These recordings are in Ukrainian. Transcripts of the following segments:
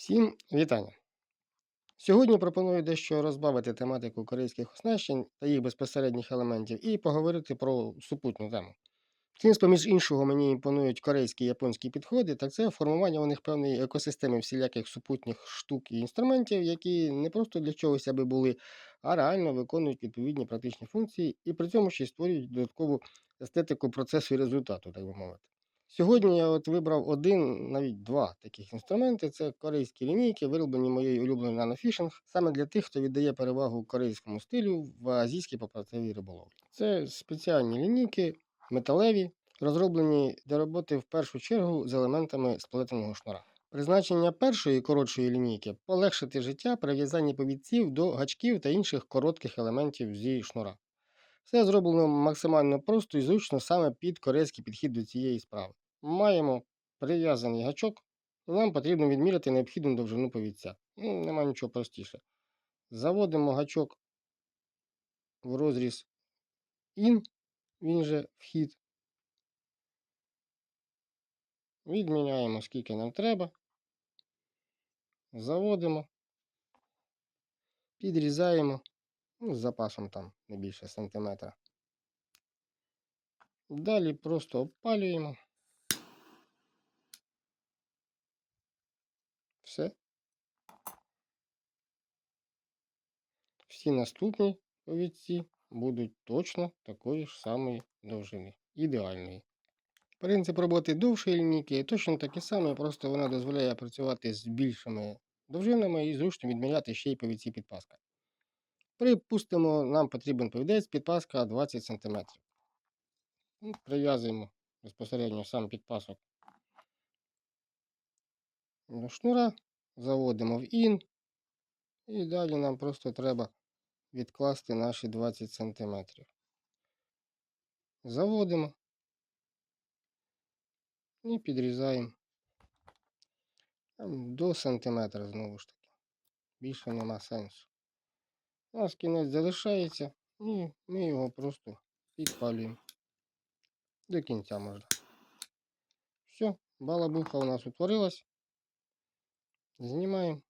Всім вітання! Сьогодні пропоную дещо розбавити тематику корейських оснащень та їх безпосередніх елементів і поговорити про супутню тему. Чим, поміж іншого, мені імпонують корейські і японські підходи, так це формування у них певної екосистеми всіляких супутніх штук і інструментів, які не просто для чогось аби були, а реально виконують відповідні практичні функції і при цьому ще й створюють додаткову естетику процесу і результату, так би мовити. Сьогодні я от вибрав один, навіть два таких інструменти. Це корейські лінійки, вироблені моєю улюбленою нанофішинг, саме для тих, хто віддає перевагу корейському стилю в азійській попрацевій риболовлі. Це спеціальні лінійки, металеві, розроблені для роботи в першу чергу з елементами сплетеного шнура. Призначення першої коротшої лінійки полегшити життя при в'язанні повідців до гачків та інших коротких елементів зі шнура. Все зроблено максимально просто і зручно саме під корейський підхід до цієї справи. Маємо прив'язаний гачок, нам потрібно відміряти необхідну довжину повідця. Ну, нема нічого простіше. Заводимо гачок в розріз IN, він же вхід. Відміняємо, скільки нам треба. Заводимо, підрізаємо ну, з запасом там не більше сантиметра. Далі просто обпалюємо. Все. Всі наступні повідці будуть точно такої ж самої довжини. Ідеальної. Принцип роботи довшої лінійки точно такий самий, просто вона дозволяє працювати з більшими довжинами і зручно відміряти ще й повідці підпаска. Припустимо, нам потрібен повідець підпаска 20 см. Ну, Прив'язуємо безпосередньо сам підпасок до шнура, заводимо в ін, і далі нам просто треба відкласти наші 20 см. Заводимо і підрізаємо до сантиметра знову ж таки. Більше нема сенсу. У нас кінець залишається, і ми його просто підпалюємо. До кінця можна. Все, балабуха у нас утворилась. Знімаємо,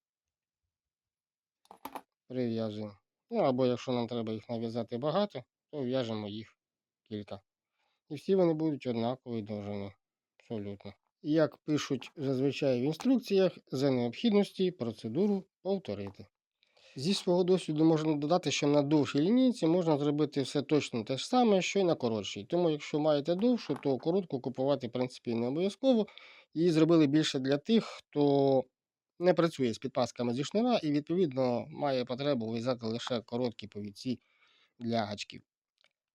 прив'язуємо. Ну, або якщо нам треба їх нав'язати багато, то в'яжемо їх кілька. І всі вони будуть однакової довжини. Абсолютно. Як пишуть зазвичай в інструкціях, за необхідності процедуру повторити. Зі свого досвіду можна додати, що на довшій лінійці можна зробити все точно те ж саме, що й на коротшій. Тому, якщо маєте довшу, то коротку купувати, в принципі, не обов'язково. Її зробили більше для тих, хто не працює з підпасками зі шнура і, відповідно, має потребу в'язати лише короткі повідці для гачків.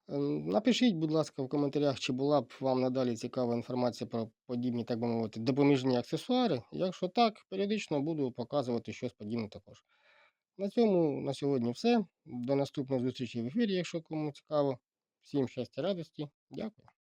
Ем, Напишіть, будь ласка, в коментарях, чи була б вам надалі цікава інформація про подібні, так би мовити, допоміжні аксесуари. Якщо так, періодично буду показувати щось подібне також. На цьому на сьогодні все. До наступної зустрічі в ефірі, якщо кому цікаво. Всім щастя, радості. Дякую.